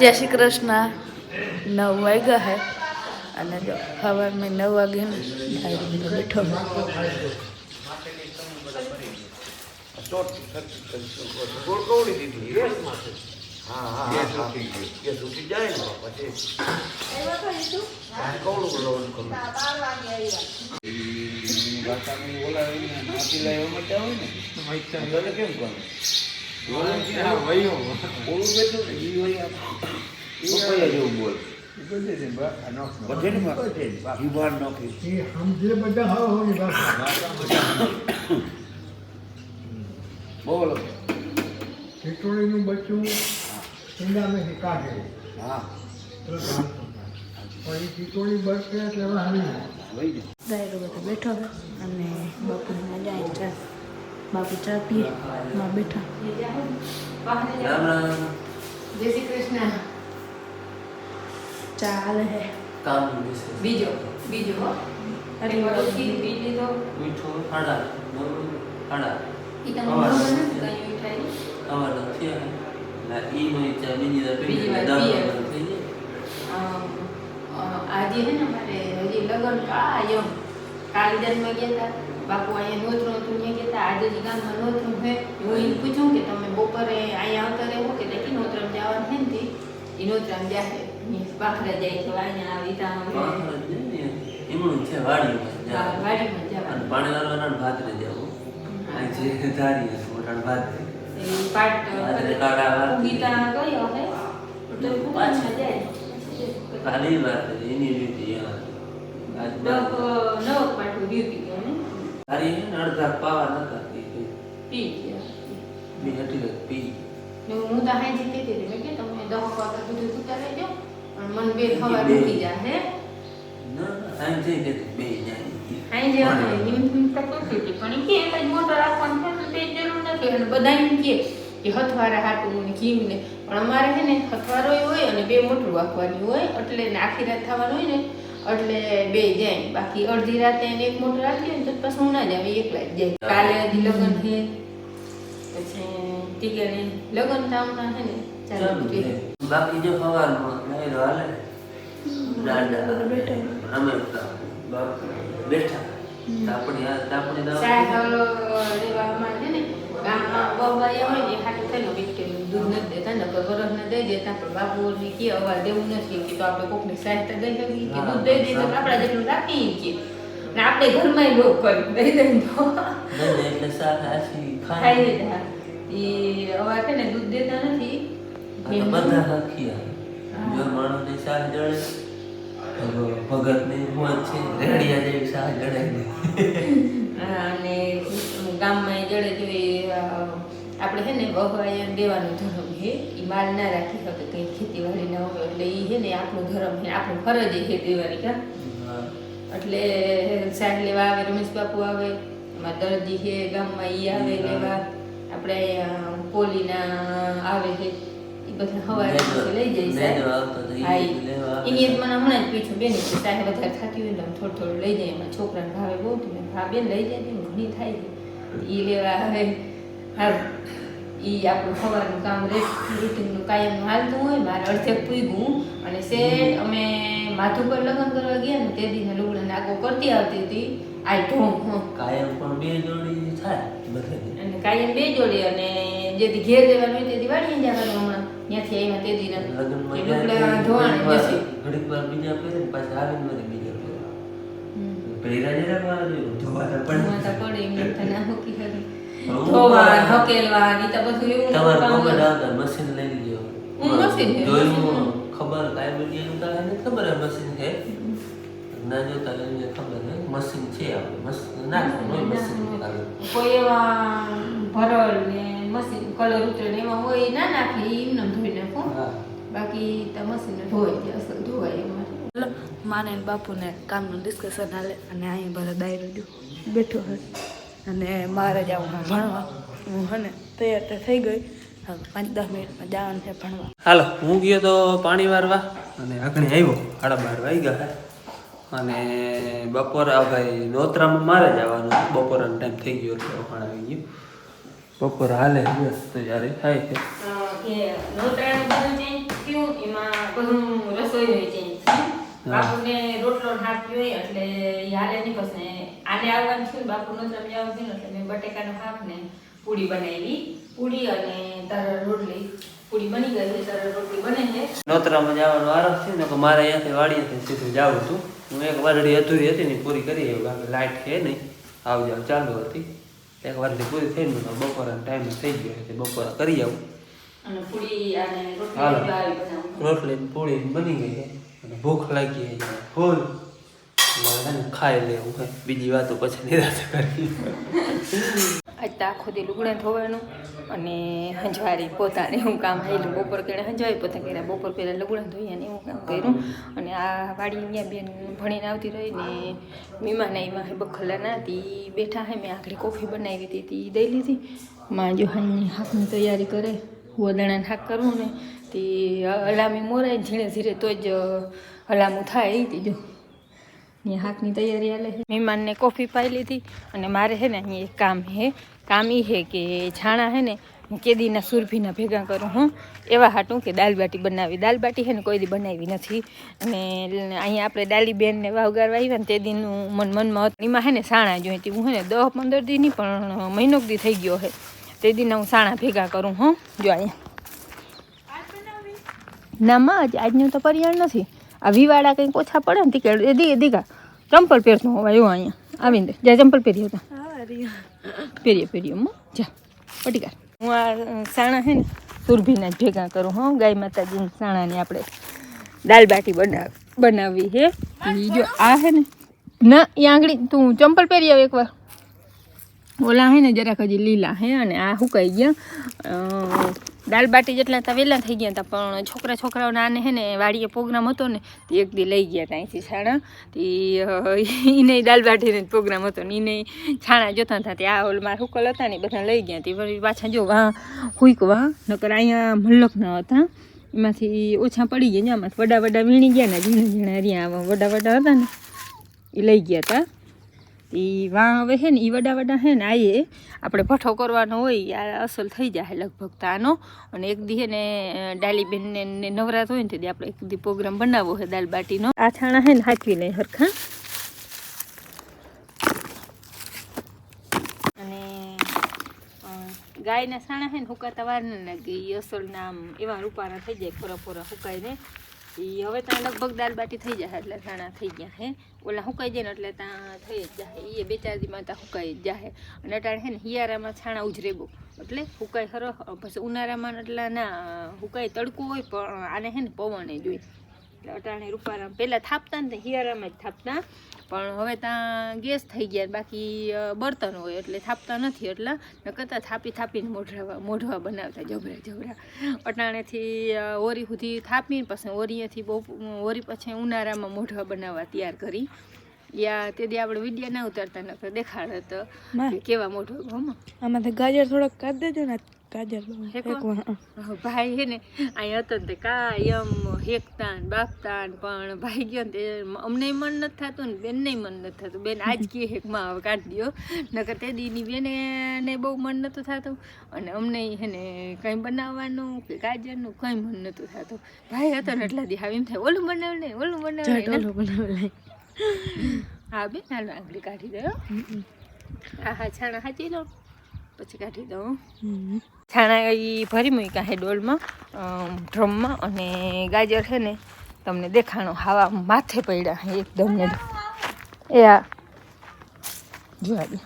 જય શ્રી કૃષ્ણ. નવ વાગ્યા હે. અને જો સવારમાં નવ વાગે બેઠો કેમ કરું બોલું ખીચોડીનું બચ્ચું ઈંડામાંથી હા. પણ એ ખીચોડી એટલે જાય. બધો બેઠો અને આવી ચા બાપુ ચા પીએ માં બેઠા રામ રામ જય શ્રી કૃષ્ણ ચા હાલે હે કામ વિશે બીજો બીજો હો અરે વડોદરી પી લીધો મીઠું ખાડા નવરું ખાડા ઈ તમને ખબર નથી કઈ મીઠાઈ અમારે નથી આવે ના ઈ નો ઈચ્છા બીજી વાર બીજી વાર દાળ પીએ. બંધ થઈ જાય અમ, અ, આજે હે ને મારે હજી લગ્ન કાયમ કાલે જન્મ ગયા હતા બાપુ અહીંયા નોતરું હતું નહીં કહેતા આજે જ ગામમાં નોતરું હે. હું એને પૂછું કે તમે બપોરે અહીંયા આવતા રહેવું કે લેકી નોતરમ જવાનું છે ને ઈ નોતરમ જાહે પાખરા જાય છે અહીંયા આવી ત્યાં જાય એમનું છે વાડીમાં. વાડીમાં અને જવાનું. પાણી લાવવાના ભાત ને જવું. આ જે ધારી છે મોટા ભાત એ પાટ ગીતા કયો હે. તો પાછા. જાય. કાલે વાત એની રીતે નવ. નવ પાટું ડ્યુટી તારી અડધા પાવા નતા તો પી ગયા. બી હટી ગઈ, પી ને હું તો હાજી કહેતી હતી મેં કે તમે દહ વાગે બધું સુતા રહેજો અને મન બે ખબર બે. ઉઠી જા હે? ના આમ જઈ જતી બે જાય. હાઈ જે હવે નિમ નિમ તો કરતી હતી પણ કે એક જ મોટો રાખવાનો છે તે જરૂર નથી. અને બધા એમ કે કે હથવારા હાટું ને ઘીમ ને પણ અમારે છે ને હથવારો હોય અને બે મોટું રાખવાની હોય એટલે ને આખી રાત થવાનું હોય ને એટલે બે જાય. બાકી અડધી રાતે એને એક મોટું રાખી ને તો પછી હું ના જાવ એકલા જ જાય. કાલે હજી લગ્ન છે પછી ટીકે લગ્ન તામના છે ને ચાલુ. બાકી જો સવારમાં નહીં હાલે. દાદા બેઠા. તાપણી આ તાપણી દવા સાહેબ રેવામાં છે ને ગામમાં બવાયા હોય ને ખાતું થયેલું થઈને વિકટેલું નથી દેતા નકર વરસને દઈ દેતા પણ બાપુને કે અવાજ દેવું નથી કે તો આપણે કોકની સહાયતા દઈ શકીએ કે દૂધ દઈ દઈએ તો આપણા જેટલું રાખીએ કે. ને આપણે ઘરમાં લોક કરી દઈ દઈએ તો. એટલે શાક ખાઈ લીધા. એ અવાજ છે ને દૂધ દેતા નથી. બધા હખિયા જો માણસને સાહ જડે ભગ- ભગતને મોજ છે રેડિયા જેવી સાહ જડે અને ગામમાં જડે તો એ આપણે છે ને વહવાય દેવાનું ધર્મ છે એ માલ ના રાખી શકે કંઈ ખેતીવાડી ના હોય એટલે એ છે ને આપણું ધર્મ છે આપણું ફરજ છે દેવાની કા હા. એટલે શાક લેવા આવે રમેશ બાપુ આવે એમાં દરજી છે ગામમાં એ આવે લેવા આપણે પોલીના આવે છે એ બધા હવારે લઈ જાય હા. એની એક મને હમણાં જ પીછું બેન સાહેબ વધારે થતી હોય ને થોડું થોડું લઈ જાય એમાં છોકરાને ભાવે બહુ હા બેન લઈ જાય ઘણી થાય છે એ લેવા આવે હા એ આપણું સવારનું કામ રૂટીનનું કાયમનું હાલતું હોય મારે અડધે પૂગ્યું અને શેઠ અમે માથું પર લગ્ન કરવા ગયા ને તે દીને લુગડા નાગો કરતી આવતી હતી. આ ઢોંગ કાયમ પણ બે જોડી થાય અને કાયમ બે જોડી અને જેથી ઘેર જવાનું હોય તેથી વાળી જવાનું હમણાં. ત્યાંથી આવ્યા તે દીને. લુગડા ધોવાણે જશે ઘડીક વાર બીજા પહેરે પાછા આવીને વળી બીજા પહેરે. પહેરા જરા વાર જોયું, પડે. પડે એમને તો ના મૂકી શકે. પણ હું ધોવા, પણ- હકેલવા, તો બધું એવું તમારે કામ કોમેન્ટ આવતા મશીન લઈ લીધો. હું મશીન જોયું ખબર કાંઈ બધી એમ કાંઈ નથી ખબર હે મશીન છે. ના ખબર હે મશીન છે આપણે મશીન નાખવાનું હોય મશીન કોઈ એવા ભરલ ને મશીન કલર ઉતરે ને એમાં હોય ના નાખે એમને ધોઈ નાખો. બાકી તો મશીન ધોવાય ત્યાં અસલ ધોવાય એમાં. માને બાપુને કામનું ડિસ્કશન હાલે અને અહીં બધા દાયરો જો બેઠો હોય અને મારે જવું છે ભણવા. હું હને તૈયાર તો થઈ ગઈ. હવે પાંચ દસ મિનિટમાં જવાનું છે ભણવા. હાલો હું ગયો તો પાણી વારવા અને આગળ આવ્યો. સાડા બાર વાગ્યા ગયા અને બપોર આ ભાઈ નોતરામાં મારે જવાનું બપોરનો ટાઈમ થઈ ગયો એટલે વખાણ આવી ગયું. બપોર હાલે બસ જ્યારે થાય છે. નોતરાનું બધું ચેન્જ થયું? એમાં એમાં બધું રસોઈ બાપુને રોટલો હાથ જોઈએ એટલે હાલે નહીં ને આને આવવાનું થયું બાપુ નો જવાનું થયું એટલે મેં બટેકાનો હાફ ને પૂરી બનાવી. પૂરી અને તરલ રોટલી. પૂરી બની ગઈ છે તરલ રોટલી બને છે. નોતરામાં જવાનો આરંભ છે ને કે મારે અહીંયાથી વાડીએથી સીધું જાવું હતું. હું એક વારડી અધૂરી હતી ને પૂરી કરી એવું કારણ કે લાઇટ છે નહીં. આવ જાવ ચાલુ હતી. એક વારડી પૂરી થઈને બપોરના ટાઈમ થઈ ગયો એટલે બપોરે કરી આવું. અને પૂરી અને રોટલી રોટલી ને પૂરી બની ગઈ છે. ભૂખ લાગી જાય ફૂલ. ને ખાઈ લેવું બીજી વાતો પછી નિરાશ કરી. આજ તો આખો દી લુગડા ધોવાનું અને હંજવારી પોતાને એવું કામ આવેલું બપોર પહેલાં હંજવારી, પોતા કર્યા. બપોર પહેલાં લુગડા ધોઈ અને એવું કામ કર્યું. અને આ વાડી અહીંયા બેન ભણીને આવતી રહી ને મીમાને એમાં હે બખલાના હતી. બેઠા હે, મેં આખરી કોફી બનાવી હતી તી દઈ લીધી. માં જો હાલની હાથની તૈયારી કરે. વદાણાને હાક કરવું ને, તે હલામી મોરાય ધીરે ધીરે તો જ હલામું થાય એ જો ને હાથની તૈયારી હાલે છે. મહેમાનને કોફી પાઈ લીધી અને મારે છે ને અહીંયા એક કામ છે. કામ એ છે કે છાણા છે ને હું કેદીના સુરભીના ભેગા કરું હું. એવા હાટું કે દાલ બાટી બનાવી. દાલ બાટી છે ને કોઈ દી બનાવી નથી. અને અહીંયા આપણે દાલી બેનને વાવગારવા આવ્યા ને તે દીનું મન મનમાં એમાં છે ને સાણા જોઈતી. હું છે ને દસ પંદર દી પણ મહિનો દી થઈ ગયો છે. તે દીને હું સાણા ભેગા કરું, હું. જો અહીંયા. ના, માં, આજ આજનું તો પર્યાણ નથી. આ વિવાડા કંઈક ઓછા પડે ને તીકે એ દી દીકા ચંપલ પહેરતો હોવા એવું અહીંયા, આવીને જા, ચંપલ પહેરી હતા પહેરીએ પહેરીએ મો જા પટીકાર હું આ સાણા છે ને, સુરભીના જ ભેગા કરું, હં. ગાય માતાજીની સાણાની આપણે દાલ બાટી બનાવ બનાવવી હે જો આ છે ને. ના એ આંગળી તું ચંપલ પહેરી આવ એકવાર. ઓલા હે ને જરાક હજી લીલા હે અને આ સુકાઈ ગયા? દાલ બાટી જેટલા હતા વહેલા થઈ ગયા હતા પણ છોકરા છોકરાઓને આને હે ને વાડીએ પ્રોગ્રામ હતો ને, તે એક દી લઈ ગયા હતા અહીંથી છાણા તે એને દાલ બાટીને પ્રોગ્રામ હતો ને એને છાણા જોતા હતા તે આ ઓલ મારા હુકલ હતા ને બધા લઈ ગયા. તે પાછા જો વાહ હુઈક વાહ નકર અહીંયા મલ્લક ન હતા. એમાંથી ઓછા પડી ગયા ને, આમાં વડા વડા વીણી ગયા ને ઝીણા ઝીણા રહ્યા વડા વડા હતા ને એ લઈ ગયા હતા એ વાં હવે છે ને એ વડા વડા છે ને આઈએ. આપણે ભઠ્ઠો કરવાનો હોય આ અસલ થઈ જાય લગભગ તો આનો. અને એક દી ને ડાલીબેનને ને નવરાત હોય ને તે દી આપણે એક દી પ્રોગ્રામ બનાવવો છે દાલ બાટીનો. આ છાણા છે ને હાચવી લઈ હરખા. અને ગાયના સાણા છે ને હુકાતા વાર ના લાગે એ અસલના આમ એવા રૂપારા થઈ જાય ખોરા ફોરા હુકાઈને. એ હવે ત્યાં લગભગ દાલ બાટી થઈ જાય એટલે સાણા થઈ ગયા હે. ઓલા હુકાઈ જાય ને એટલે ત્યાં થઈ જ જાય. એ બે ચાર દીમાં ત્યાં હુકાઈ જ જાય. અને અટાણે છે ને હિયારામાં છાણા ઉજરે બહુ એટલે હુકાય ખરો પછી ઉનાળામાં એટલા ના હુકાય તડકો હોય પણ આને છે ને પવને જોઈએ. એટલે અટાણે રૂપારામ પહેલાં થાપતા ને હિયારામાં જ થાપતા. પણ હવે ત્યાં ગેસ થઈ ગયા બાકી બર્તન હોય એટલે થાપતા નથી એટલે. નકરતા થાપી થાપીને મોઢવા મોઢવા બનાવતા જબરા જબરા. અટાણેથી હોરી ઓરી સુધી થાપીને પછી ઓરીએથી બહુ ઓરી પછી ઉનાળામાં મોઢવા બનાવવા તૈયાર કરી. યા તે દી આપણે વીડિયો ના ઉતારતા નકર દેખાડે તો કેવા મોઢવા આમાં તો ગાજર થોડોક કાઢી દેજો ને ભાઈ હે ને અહીંયા હતો ને તે કાયમ હેકતા ને બાપતા ને પણ ભાઈ ગયો ને તે અમને મન નથી થતું ને બેનને મન નથી થતું. બેન આજ કે હેકમાં હવે કાઢી દો નકર તે દીની બેને ને બહુ મન નહોતું થતું અને અમને હે ને કંઈ બનાવવાનું કે ગાજરનું કંઈ મન નહોતું થતું. ભાઈ હતો ને એટલા દી હવે એમ થાય ઓલું બનાવ ને ઓલું બનાવ ઓલું બનાવી હા બેન હાલો આંગળી કાઢી દો હા હા છાણા હાચી લો. પછી કાઢી દઉં. છાણા એ ભરી મૂક્યા છે ડોલમાં ડ્રમમાં અને ગાજર છે ને તમને દેખાણો હાવા માથે પડ્યા છે એકદમ ને એ આ જોવા દે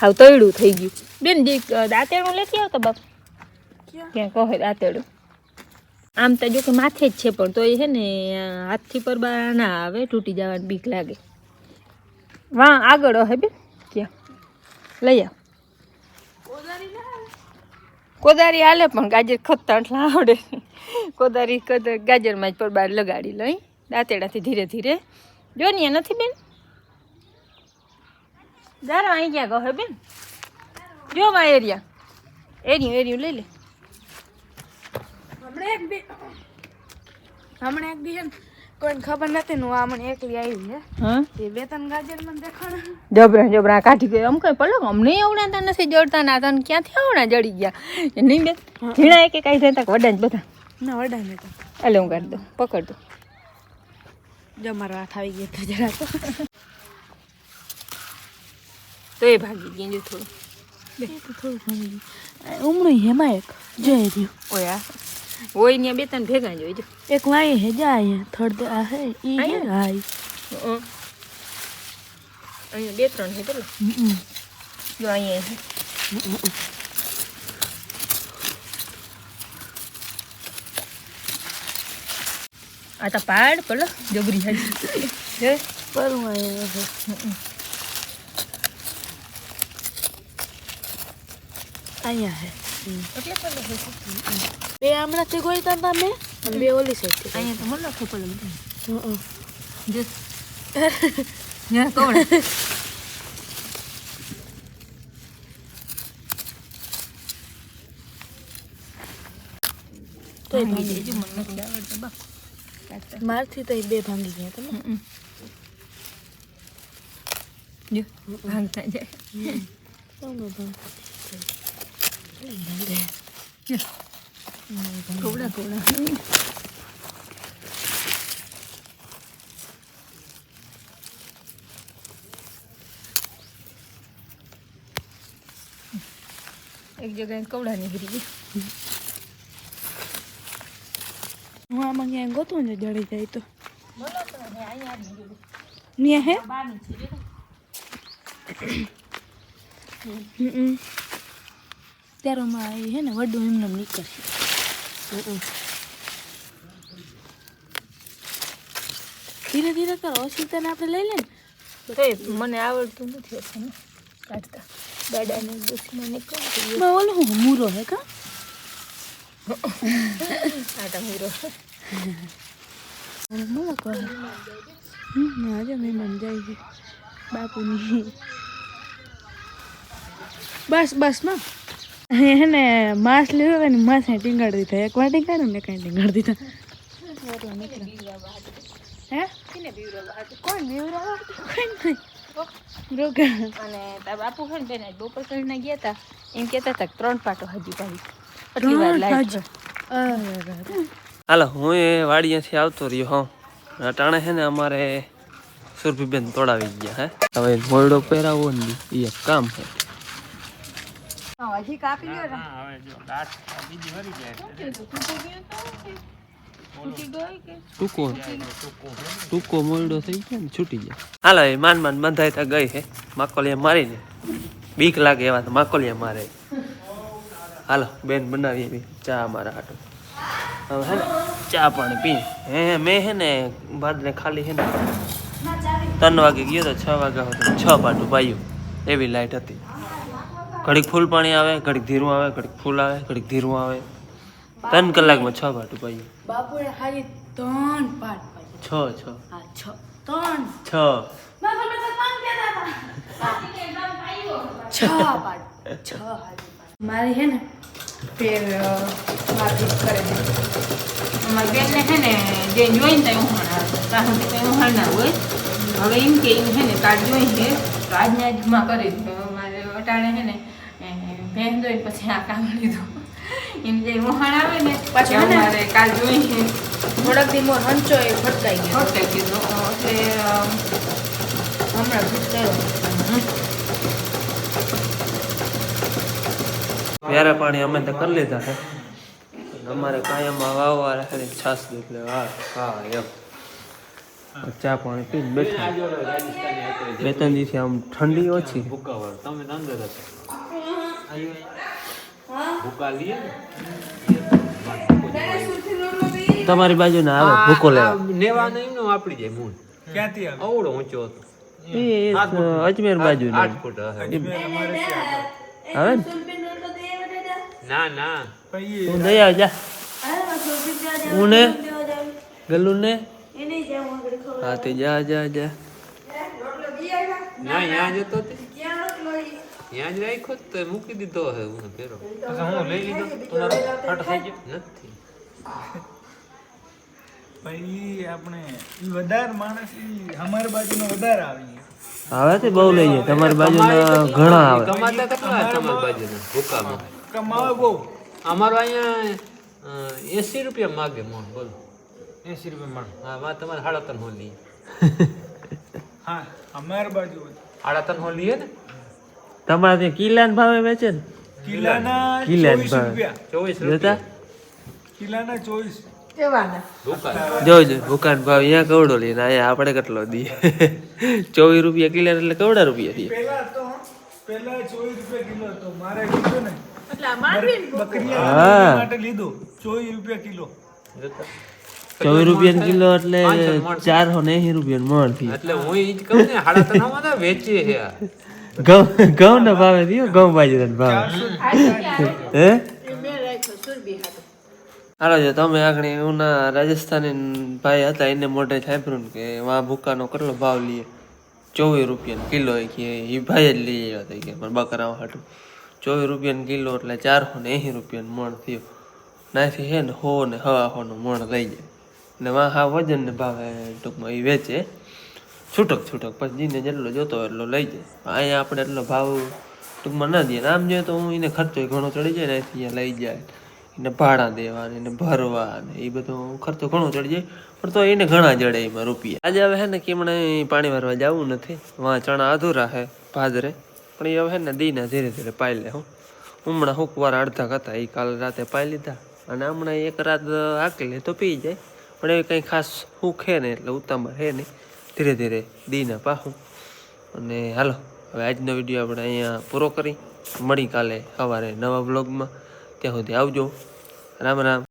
હાવ તળ્યું થઈ ગયું. બેન જે દાંતેડું લેતી આવતો બાપ? ક્યાં? કહે દાંતેડું આમ તો જો કે માથે જ છે પણ તો એ છે ને હાથથી પર બહાર ના આવે તૂટી જવાની બીક લાગે. વાહ આગળ હે બેન. લઈ આવ કોદારી હાલે પણ ગાજર ખતતા એટલે આવડે. કોદારી કદર ગાજરમાં જ પર લગાડી લઈ, દાંતેડાથી ધીરે ધીરે. જો ને નથી બેન? દારો અહીં ક્યાં કહે બેન? જો માં એરિયા. એરિયું એરિયું લઈ લે. હમણાં એક બી હમણાં એક બી કોઈને ખબર નથી ને હું આ મને એકલી આવી છે હા? બે ત્રણ ગાજર મને દેખાણ. જબરા જબરા કાઢી ગયો. આમ કઈ પલો અમને આવડાતા નથી જડતા ના તને ક્યાંથી આવડા જડી ગયા? નહીં બે ઝીણા એક એક આવી જતા વડા જ બધા? ના વડા ને તો એટલે હું કાઢી દઉં. પકડ દઉં જો મારો હાથ આવી ગયો તો જરા તો. તો એ ભાગી જો થોડું. થોડું ગયું ઉમરું હેમાં એક. જય રહ્યું ઓય હોય ને બે ત્રણ ભેગા જોઈજો એક વાય હે જાય થર્ડ આ હે ઈ હે હાય. હં. અહીંયા બે ત્રણ હે પેલો? જો અહીંયા આ તો પાડ પેલો જબરી હાજી હે? પરું આવ્યો અહીંયા હે. એટલે પેલો છે. બે હમણાંથી ગોઈતા હતા મેં અને બે ઓલી સાઈડથી અહીંયા તો મને લખો પડે બધું. હં, હં. જો યા કોણ? તો ભાંગી જો મને નથી આવડતું બા. મારથી તો બે ભાંગી ગયા તમે. જો ભાંગતા જાય. કોવડા કોવડા એક જગ્યાએ કવડા નીકળી ગઈ હું આમાં ક્યાંય ગોતું ને જડી જાય તો ન્યા હે હમ ત્યારે અમારે હે ને વડું એમને એમ નીકળશે ધીરે ધીરે કરો ઓશિતાને આપણે લઈ લે ને. મને આવડતું નથી એટલે કાઢતા. દાદાને દુશ્મન નીકળતું ઓલો હું મૂરો હે કા? આટા મૂરો. કહે હમ આજે મહેમાન જાય છે. બાપુની. બસ બસમાં હે ને માસ લીધો હતો ને માસ ને ટીંગાડી દીધા. એક વાર ટીંગાડ્યું ને કાંઈ ટીંગાડી દીધા. હે? કોણ બીવરાવા કોઈ નહીં. રોગા. અને તાર બાપુ છે ને બેન બપોર કરીને ગયા હતા એમ કહેતા હતા ત્રણ પાટો હજી અરે હાલો હું એ વાડીયાથી આવતો રહ્યો હા. અટાણે છે ને અમારે સુરભીબેન તોડાવી ગયા હે. હવે મોરડો પહેરાવો ને એ એક કામ છે. હજી કાપી લ્યો ટૂંકો. ટૂંકો થઈ ગયો ને છૂટી ગયા. હાલો એ માન માન બંધાઈ તા ગઈ હે. માકોલિયા મારીને. બીક લાગે એવા તો માકોલિયા મારે. હાલો બેન બનાવી એવી ચા હવે પાણી પી. હે મેં હે ને બાદને ખાલી હે ને ત્રણ વાગે ગયો તો છ વાગ્યા છ પાટું પાયું. એવી લાઈટ હતી. ઘડીક ફૂલ પાણી આવે ઘડીક ધીરું આવે ઘડીક ફૂલ આવે ઘડીક ધીરું આવે. ત્રણ કલાકમાં છ પાટું પાયું બાપુએ હારી ત્રણ પાટ છ છ. હા છ. ત્રણ. છ. છ પાટ. છ મારી હે ને ફેર મારથી કરે છે. અમારી બેનને છે ને જે જોઈને ત્યાં ઉહાણ ત્યાં ઉહાણ ના હોય? હવે એમ કે એમ છે ને કાર્ડ જોઈ છે તો આજના આજમાં કરી મારે અટાણે છે ને જોઈ પછી આ કામ લીધું. એમ જે ઉહાણ આવે ને પાછું અમારે કાલ જોઈ થોડાક દી મોર હંચો એ ફટકાઈ ગયો. ફટકાઈ ગયો. એટલે હમણાં ફિટ કર્યો પાણી અમે તો કરી લીધા છે અમારે કાયમમાં વાવવા રાખે છાસ એટલે હા હા એમ. ચા પાણી પી બેઠા. બે ત્રણ દિવસે આમ ઠંડી ઓછી. તમે અંદર તમારી બાજુ ના આવે ભૂકો લેવા. નેવા નહીં નો આપડી જાય મૂળ. ક્યાંથી અવડો ઊંચો હતો. એ અજમેર બાજુ. આવે? ને? ના ના હું દઈ આવ જા હું ને? ગલ્લુ ને હા તે જા જા જા. ના યા જતો તે. ત્યાં જ રાખ્યો તો મૂકી દીધો હે હું ફેરો હું લઈ લીધો? તમારો નથી. ભાઈ આપણે ઈ વધારે માણસ ઈ અમારી બાજુનો વધારે આવી આવે તે બહુ લઈ જાય. તમારી બાજુના ઘણા આવે. કમાતા કેટલા તમારી બાજુના? ભૂકામાં. કમાવે બહુ. અમારો અહીંયા એસી રૂપિયા માગે મોણ બોલો. એસી રૂપિયા મણ. હા વા તમારે સાડા ત્રણ હોલી લઈએ હા અમારી બાજુ સાડા ત્રણ હોલી લઈએ ને? તમારે ત્યાં કિલ્લા ભાવે વેચે ને? કિલ્લાના કિલ્લાના ચોવીસ ભાવે. રૂપિયા. ચોવીસ જોતા? કિલ્લાના ચોવીસ. દુકાન. જોજો દુકાન ભાવ અહીંયા કવડો લઈને અહીંયા આપણે કેટલો દઈએ? ચોવીસ રૂપિયા કિલ્લા એટલે કવડા રૂપિયા દઈએ? પેલા ચોવીસ રૂપિયા કિલો હતો. મારે લીધો ને. એટલે ચોવીસ રૂપિયા કિલો. કિલો. ચારસો ને રૂપિયા મણથી એટલે હું ઈ જ કહું ને વેચીએ છે. ઘઉં ઘઉં ના ભાવે થયો ઘઉં બાજરાના ભાવે? હે? હાલો જો, તમે આગળ ઉના રાજસ્થાની ભાઈ હતા, એને મોઢે સાંભળ્યું કે વા ભૂકાનો કેટલો ભાવ લઈએ ચોવીસ રૂપિયા કિલો કે એ ભાઈ જ લઈ આવ્યા હતા કે પણ બકરા હાટું. ચોવીસ રૂપિયાનો કિલો એટલે ચારસો ને એંસી રૂપિયા મણ થયો. નાથી છે ને હો ને હવા હોનું મણ લઈ જાય ને વા હા વજન ભાવે ટૂંકમાં એ વેચે. છૂટક છૂટક, પછી જીને જેટલો જોતો હોય એટલો લઈ જાય. અહીંયા આપણે એટલો ભાવ ટૂંકમાં ના દઈએ. આમ જોઈએ તો હું એને ખર્ચો ઘણો ચડી જાય ને અહીંથી લઈ જાય. એને ભાડા દેવા ને એને ભરવા ને એ બધો ખર્ચો ઘણો ચડી જાય. પણ તો એને ઘણા જડે એમાં રૂપિયા. આજે હવે હે ને કે હમણાં પાણી ભરવા જવું નથી. વાં ચણા અધૂરા હે ભાદરે. પણ એ હવે ને દીના ધીરે ધીરે પાઈ લે હું. હમણાં હુકવાર અડધા હતા, એ કાલ રાતે પાઈ લીધા. અને હમણાં એક રાત હાકી લે તો પી જાય. પણ એ કંઈ ખાસ હે ને એટલે ઉતામળ હે નહીં. ધીરે ધીરે દીના પાહું. અને હાલો, હવે આજનો વીડિયો આપણે અહીંયા પૂરો કરી. મળી કાલે સવારે નવા બ્લોગમાં ત્યાં સુધી આવજો. રામ રામ.